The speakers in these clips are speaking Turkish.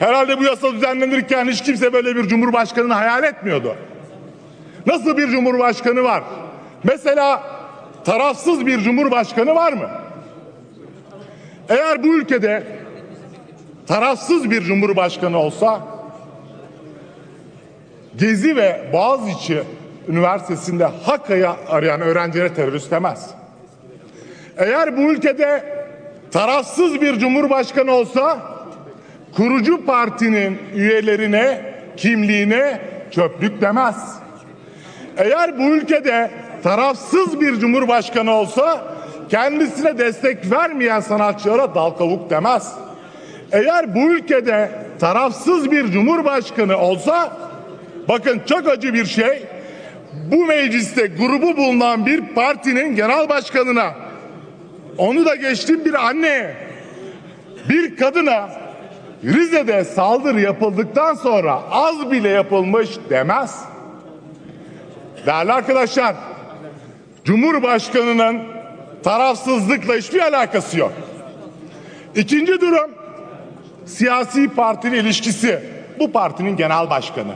Herhalde bu yasa düzenlenirken hiç kimse böyle bir cumhurbaşkanını hayal etmiyordu. Nasıl bir cumhurbaşkanı var? Mesela tarafsız bir cumhurbaşkanı var mı? Eğer bu ülkede tarafsız bir cumhurbaşkanı olsa Gezi ve Boğaziçi Üniversitesi'nde hak arayan öğrencilere terörist demez. Eğer bu ülkede tarafsız bir cumhurbaşkanı olsa kurucu partinin üyelerine, kimliğine çöplük demez. Eğer bu ülkede tarafsız bir cumhurbaşkanı olsa kendisine destek vermeyen sanatçılara dal demez. Eğer bu ülkede tarafsız bir cumhurbaşkanı olsa bakın çok acı bir şey bu mecliste grubu bulunan bir partinin genel başkanına onu da geçtim bir anneye bir kadına Rize'de saldırı yapıldıktan sonra az bile yapılmış demez. Değerli arkadaşlar, Cumhurbaşkanının tarafsızlıkla hiçbir alakası yok. İkinci durum siyasi partili ilişkisi. Bu partinin genel başkanı.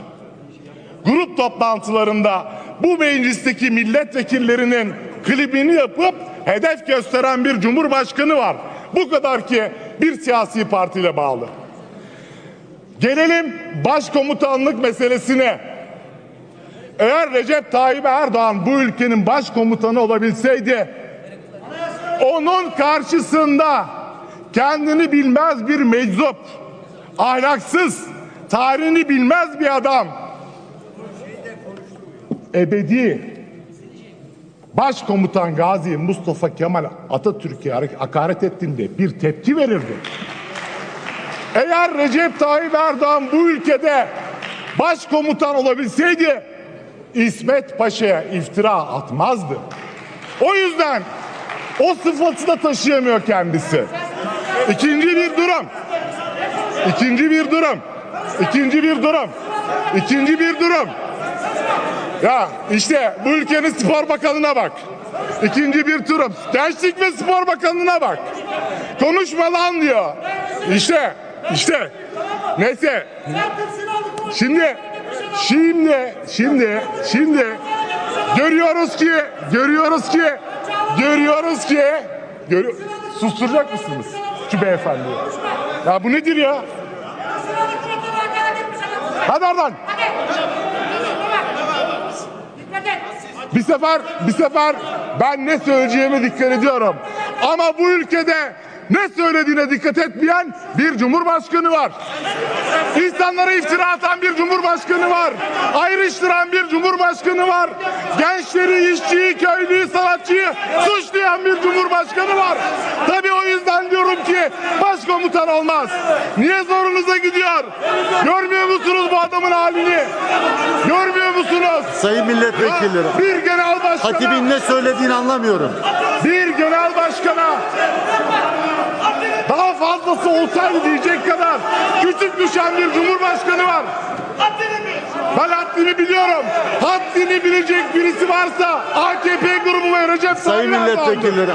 Grup toplantılarında bu meclisteki milletvekillerinin klibini yapıp hedef gösteren bir cumhurbaşkanı var. Bu kadar ki bir siyasi partiyle bağlı. Gelelim başkomutanlık meselesine. Eğer Recep Tayyip Erdoğan bu ülkenin başkomutanı olabilseydi onun karşısında kendini bilmez bir meczup, ahlaksız, tarihini bilmez bir adam ebedi Başkomutan Gazi Mustafa Kemal Atatürk'e hakaret ettiğinde bir tepki verirdi. Eğer Recep Tayyip Erdoğan bu ülkede başkomutan olabilseydi İsmet Paşa'ya iftira atmazdı. O yüzden o sıfatı da taşıyamıyor kendisi. İkinci bir durum. İkinci bir durum. İkinci bir durum. İkinci bir durum. Ya işte bu ülkenin spor bakanına bak. İkinci bir turum. Gençlik ve spor bakanına bak. Konuşma lan diyor. İşte, işte. Neyse. Şimdi, şimdi, şimdi, şimdi görüyoruz ki, görüyoruz ki, görüyoruz ki, görü susturacak mısınız şu beyefendiyi? Ya bu nedir ya? Hadi oradan. Bir sefer, bir sefer ben ne söyleyeceğime dikkat ediyorum. Ama bu ülkede ne söylediğine dikkat etmeyen bir cumhurbaşkanı var. İnsanlara iftira atan bir cumhurbaşkanı var. Ayrıştıran bir cumhurbaşkanı var. Gençleri, işçiyi, köylüyü, sanatçıyı suçlayan bir cumhurbaşkanı var. Tabii o yüzden diyorum ki başkomutan olmaz. Niye zorunuza gidiyor? Görmüyor musunuz bu adamın halini? Görmüyor musunuz? Sayın milletvekilleri. Bir genel başkana, Hatibin ne söylediğini anlamıyorum. Bir genel başkana daha fazlası olsaydı diyecek kadar küçük düşen bir cumhurbaşkanı var. Ben haddini biliyorum. Haddini bilecek birisi varsa AKP grubu ve Recep Sayın Tayyip Erdoğan'dır. milletvekilleri.